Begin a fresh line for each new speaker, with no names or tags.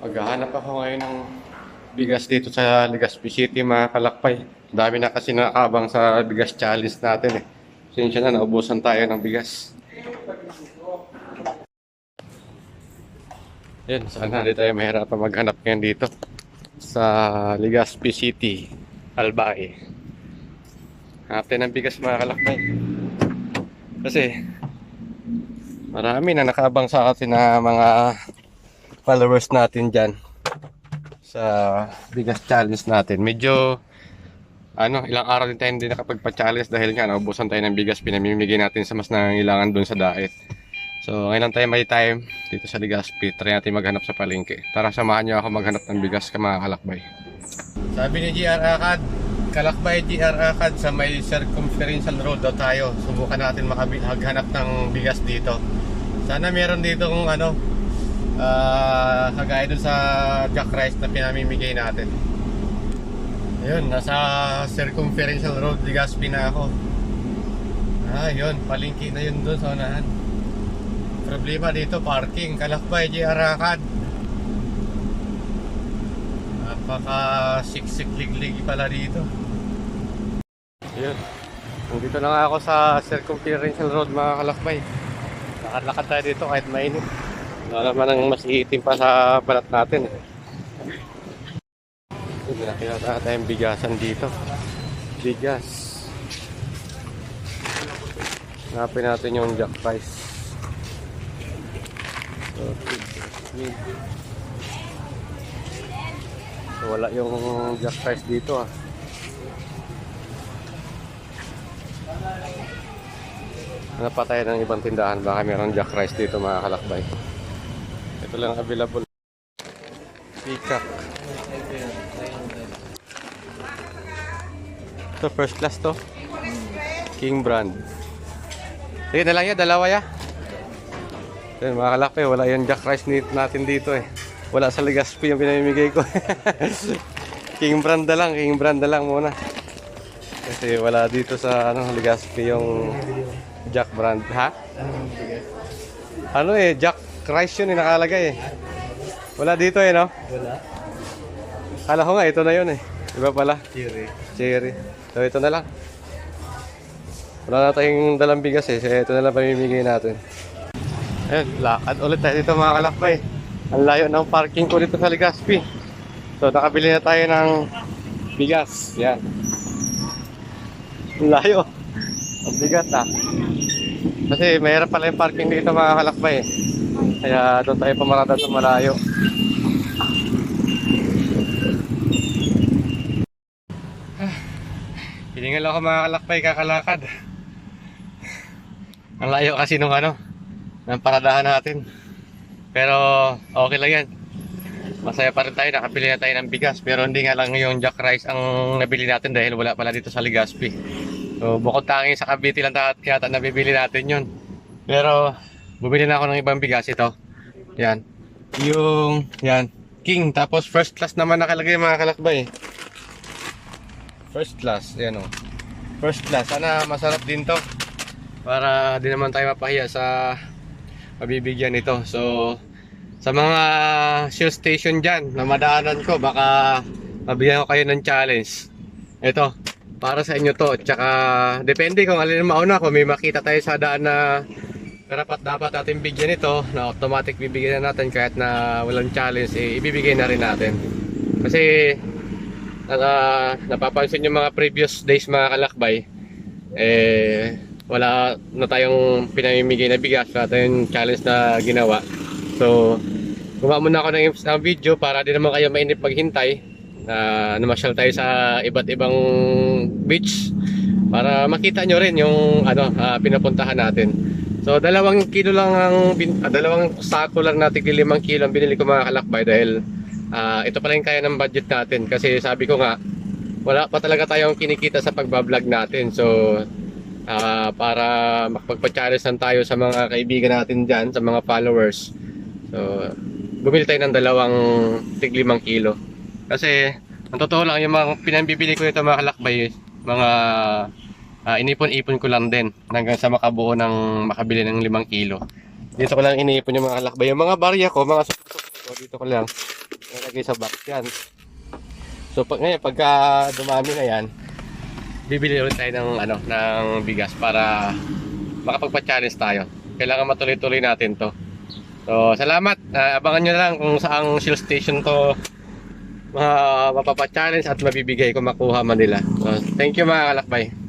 Maghahanap ako ngayon ng bigas dito sa Legazpi City mga kalakpay. Dami na kasi nakabang sa bigas challenge natin eh. Sinsya na, naubusan tayo ng bigas. Yan, sana di tayo mahirapan maghanap ngayon dito sa Legazpi City, Albay. Hanap tayo ng bigas mga kalakpay. Kasi marami na nakabang sa atin na mga followers natin dyan sa bigas challenge natin. Medyo ano, ilang araw din tayo hindi nakapagpa-challenge dahil nga naubusan tayo ng bigas pinamimigay natin sa mas nangangailangan doon sa diet. So, ngayon lang tayo may time dito sa Legazpi. Try natin maghanap sa palengke. Tara, samahan niyo ako maghanap ng bigas ka mga kalakbay. Sabi ni GR Akad, kalakbay GR Akad sa may circumferential road daw tayo. Subukan natin makaghanap ng bigas dito. Sana meron dito kung ano, ah kagaya dun sa jack rice na pinamimigay natin. Ayun, nasa circumferential road, Legazpi na ako. Ah, yun, palingki na yun doon sa unahan. Problema dito, parking, kalakbay, G. Arakad. Napaka siksik liglig pala dito. Ayun, nandito na nga ako sa circumferential road mga kalakbay. Lakad-lakad tayo dito kahit mainit. Wala naman ang mas pa sa balat natin. eh. Hindi na kaya tayong bigasan dito. Bigas. Hanapin natin yung jack price. So, wala yung jack price dito ah. Hanap pa tayo ng ibang tindahan. Baka meron jack rice dito mga kalakbay. Ito lang available. Peacock. Ito first class to. King brand. Sige na lang yan, dalawa ya. Yan mga kalakpay, wala yung jack rice natin dito eh. Wala sa Legazpi yung pinamimigay ko. king brand na lang, king brand na lang muna. Kasi wala dito sa ano, Legazpi yung jack brand. Ha? Ano eh, jack rice yun eh, nakalagay eh. Wala dito eh, no?
Wala.
Kala ko nga, ito na yun eh. Iba pala.
Cherry.
Cherry. So ito na lang. Wala na tayong dalang bigas eh. So ito na lang pamimigay natin. Ayun, lakad ulit tayo dito mga kalakbay. Ang layo ng parking ko dito sa Legazpi. So nakabili na tayo ng bigas. Yan. Ang layo. Ang bigat ah. Kasi mayroon pala yung parking dito mga kalakbay eh. Kaya doon tayo pamarada sa malayo. Hiningal ako mga kalakbay kakalakad. Ang layo kasi nung ano, ng paradahan natin. Pero okay lang yan. Masaya pa rin tayo, nakabili na tayo ng bigas. Pero hindi nga lang yung jack rice ang nabili natin dahil wala pala dito sa Legazpi. So bukod tanging sa Cavite lang ta- yata nabibili natin yun. Pero bumili na ako ng ibang bigas ito. Yan. Yung, yan. King. Tapos first class naman nakalagay mga kalakbay. First class, yan o. First class, sana masarap din to. Para di naman tayo mapahiya sa mabibigyan nito. So, sa mga shell station dyan na madaanan ko, baka mabigyan ko kayo ng challenge. Ito, para sa inyo to. Tsaka, depende kung alin mauna. Kung may makita tayo sa daan na karapat dapat natin bigyan ito, na automatic bibigyan na natin kahit na walang challenge, eh, ibibigay na rin natin. Kasi, uh, napapansin yung mga previous days mga kalakbay, eh, wala na tayong pinamimigay na bigas, wala tayong challenge na ginawa. So, gumawa muna ako ng, ng video para di naman kayo mainip maghintay na namasyal tayo sa iba't ibang beach para makita nyo rin yung ano, ah, pinapuntahan natin. So, dalawang kilo lang ang, ah, dalawang sako lang natin, limang kilo ang binili ko mga kalakbay dahil Ah, ito pala yung kaya ng budget natin kasi sabi ko nga wala pa talaga tayong kinikita sa pagbablog natin. So ah, para makapagpa-challenge lang tayo sa mga kaibigan natin diyan, sa mga followers. So bumili tayo ng dalawang tig limang kilo. Kasi ang totoo lang yung mga pinambibili ko ito mga kalakbay, mga ah, inipon-ipon ko lang din hanggang sa makabuo ng makabili ng limang kilo. Dito ko lang iniipon yung mga kalakbay. Yung mga barya ko, mga suksok ko, dito ko lang ilalagay sa box yan. So pag ngayon pagka dumami na yan, bibili ulit tayo ng ano ng bigas para makapagpa-challenge tayo. Kailangan matuloy-tuloy natin 'to. So, salamat. Ah, abangan nyo lang kung saang Shell station to mga mapapa-challenge at mabibigay kung makuha man nila. So, thank you mga kalakbay.